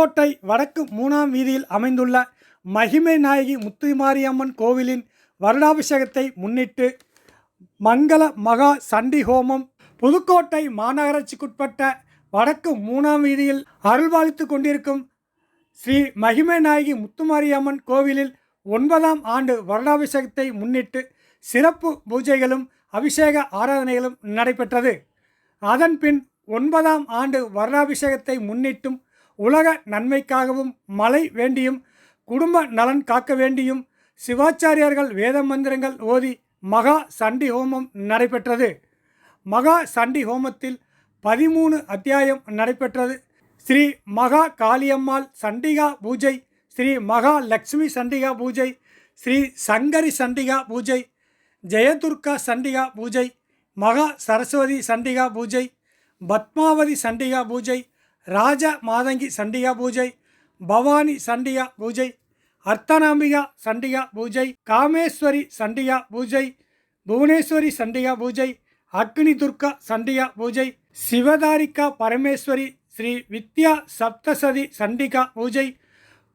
புதுக்கோட்டை வடக்கு மூணாம் வீதியில் அமைந்துள்ள மகிமை நாயகி முத்துமாரியம்மன் கோவிலின் வருடாபிஷேகத்தை முன்னிட்டு மங்கள மகா சண்டி ஹோமம் புதுக்கோட்டை மாநகராட்சிக்குட்பட்ட வடக்கு மூணாம் வீதியில் அருள்வாளித்து கொண்டிருக்கும் ஸ்ரீ மகிமை நாயகி முத்துமாரியம்மன் கோவிலில் ஒன்பதாம் ஆண்டு வருடாபிஷேகத்தை முன்னிட்டு சிறப்பு பூஜைகளும் அபிஷேக ஆராதனைகளும் நடைபெற்றது. அதன்பின் ஒன்பதாம் ஆண்டு வருடாபிஷேகத்தை முன்னிட்டும் உலக நன்மைக்காகவும் மழை வேண்டியும் குடும்ப நலன் காக்க வேண்டியும் சிவாச்சாரியார்கள் வேத மந்திரங்கள் ஓதி மகா சண்டி ஹோமம் நடைபெற்றது. மகா சண்டி ஹோமத்தில் பதிமூணு அத்தியாயம் நடைபெற்றது. ஸ்ரீ மகா காளியம்மாள் சண்டிகா பூஜை ஸ்ரீ மகா லக்ஷ்மி சண்டிகா பூஜை ஸ்ரீ சங்கரி சண்டிகா பூஜை ஜெயதுர்கா சண்டிகா பூஜை மகா சரஸ்வதி சண்டிகா பூஜை பத்மாவதி சண்டிகா பூஜை ராஜ மாதங்கி சண்டிகா பூஜை பவானி சண்டிகா பூஜை அர்த்தநாம்பிகா சண்டிகா பூஜை காமேஸ்வரி சண்டிகா பூஜை புவனேஸ்வரி சண்டிகா பூஜை அக்னி துர்கா சண்டிகா பூஜை சிவதாரிகா பரமேஸ்வரி ஸ்ரீ வித்யா சப்தசதி சண்டிகா பூஜை.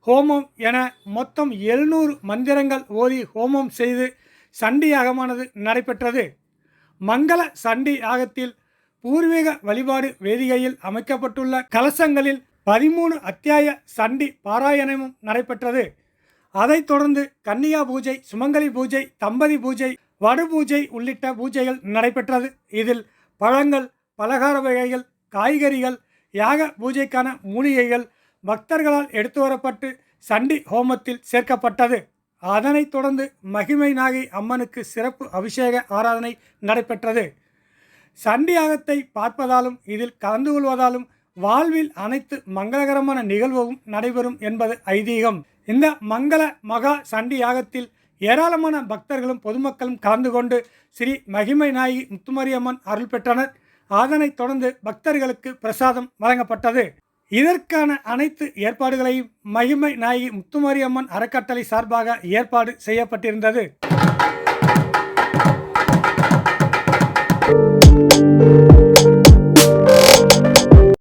ஹோமம் என மொத்தம் எழுநூறு மந்திரங்கள் ஓதி ஹோமம் செய்து சண்டி யாகமானது நடைபெற்றது. மங்கள சண்டி யாகத்தில் பூர்வீக வழிபாடு வேதிகையில் அமைக்கப்பட்டுள்ள கலசங்களில் பதிமூணு அத்தியாய சண்டி பாராயணமும் நடைபெற்றது. அதைத் தொடர்ந்து கன்னியா பூஜை சுமங்கலி பூஜை தம்பதி பூஜை வடு பூஜை உள்ளிட்ட பூஜைகள் நடைபெற்றது. இதில் பழங்கள் பலகார வகைகள் காய்கறிகள் யாக பூஜைக்கான மூலிகைகள் பக்தர்களால் எடுத்து வரப்பட்டு சண்டி ஹோமத்தில் சேர்க்கப்பட்டது. அதனைத் தொடர்ந்து மகிமை நாகை அம்மனுக்கு சிறப்பு அபிஷேக ஆராதனை நடைபெற்றது. சண்டியாகத்தை பார்ப்பதாலும் இதில் கலந்து கொள்வதாலும் வாழ்வில் அனைத்து மங்களகரமான நிகழ்வும் நடைபெறும் என்பது ஐதீகம். இந்த மங்கள மகா சண்டி யாகத்தில் ஏராளமான பக்தர்களும் பொதுமக்களும் கலந்து கொண்டு ஸ்ரீ மகிமை நாயகி முத்துமாரியம்மன் அருள் பெற்றனர். அதனைத் தொடர்ந்து பக்தர்களுக்கு பிரசாதம் வழங்கப்பட்டது. இதற்கான அனைத்து ஏற்பாடுகளையும் மகிமை நாயகி முத்துமாரியம்மன் அறக்கட்டளை சார்பாக ஏற்பாடு செய்யப்பட்டிருந்தது. Thank you.